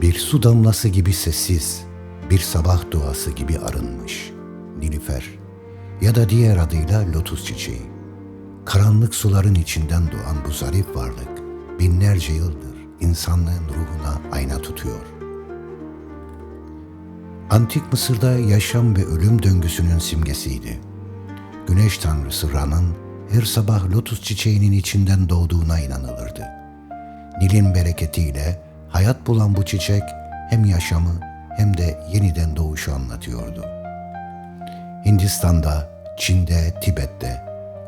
Bir su damlası gibi sessiz, bir sabah duası gibi arınmış. Nilüfer ya da diğer adıyla lotus çiçeği. Karanlık suların içinden doğan bu zarif varlık binlerce yıldır insanlığın ruhuna ayna tutuyor. Antik Mısır'da yaşam ve ölüm döngüsünün simgesiydi. Güneş tanrısı Ra'nın her sabah lotus çiçeğinin içinden doğduğuna inanılırdı. Nil'in bereketiyle hayat bulan bu çiçek hem yaşamı hem de yeniden doğuşu anlatıyordu. Hindistan'da, Çin'de, Tibet'te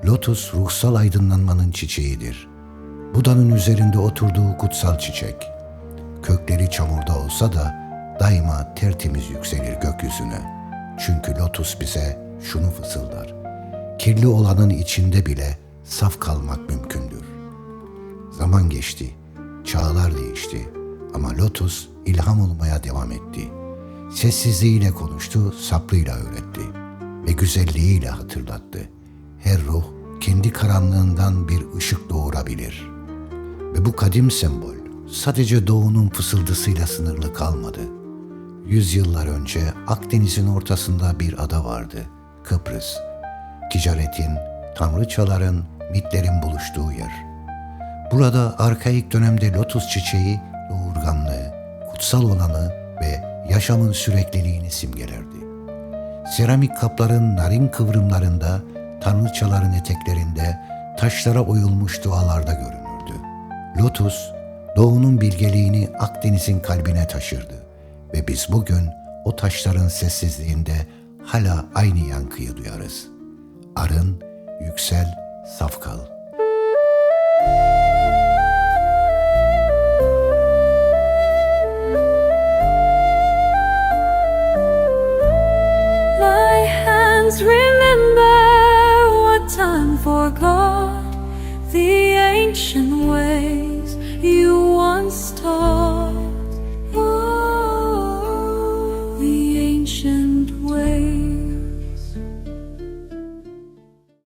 lotus ruhsal aydınlanmanın çiçeğidir. Buda'nın üzerinde oturduğu kutsal çiçek. Kökleri çamurda olsa da daima tertemiz yükselir gökyüzüne. Çünkü lotus bize şunu fısıldar. Kirli olanın içinde bile saf kalmak mümkündür. Zaman geçti, çağlar değişti ama lotus ilham olmaya devam etti. Sessizliğiyle konuştu, sabrıyla öğretti ve güzelliğiyle hatırlattı. Her ruh kendi karanlığından bir ışık doğurabilir. Ve bu kadim sembol sadece doğunun fısıldısıyla sınırlı kalmadı. Yüzyıllar önce Akdeniz'in ortasında bir ada vardı, Kıbrıs. Ticaretin, tanrıçaların, mitlerin buluştuğu yer. Burada arkaik dönemde lotus çiçeği kutsal olanı ve yaşamın sürekliliğini simgelerdi. Seramik kapların narin kıvrımlarında, tanrıçaların eteklerinde, taşlara oyulmuş dualarda görünürdü. Lotus, doğunun bilgeliğini Akdeniz'in kalbine taşırdı ve biz bugün o taşların sessizliğinde hala aynı yankıyı duyarız. Arın, yüksel, saf kal. Friends, remember what time forgot the ancient way.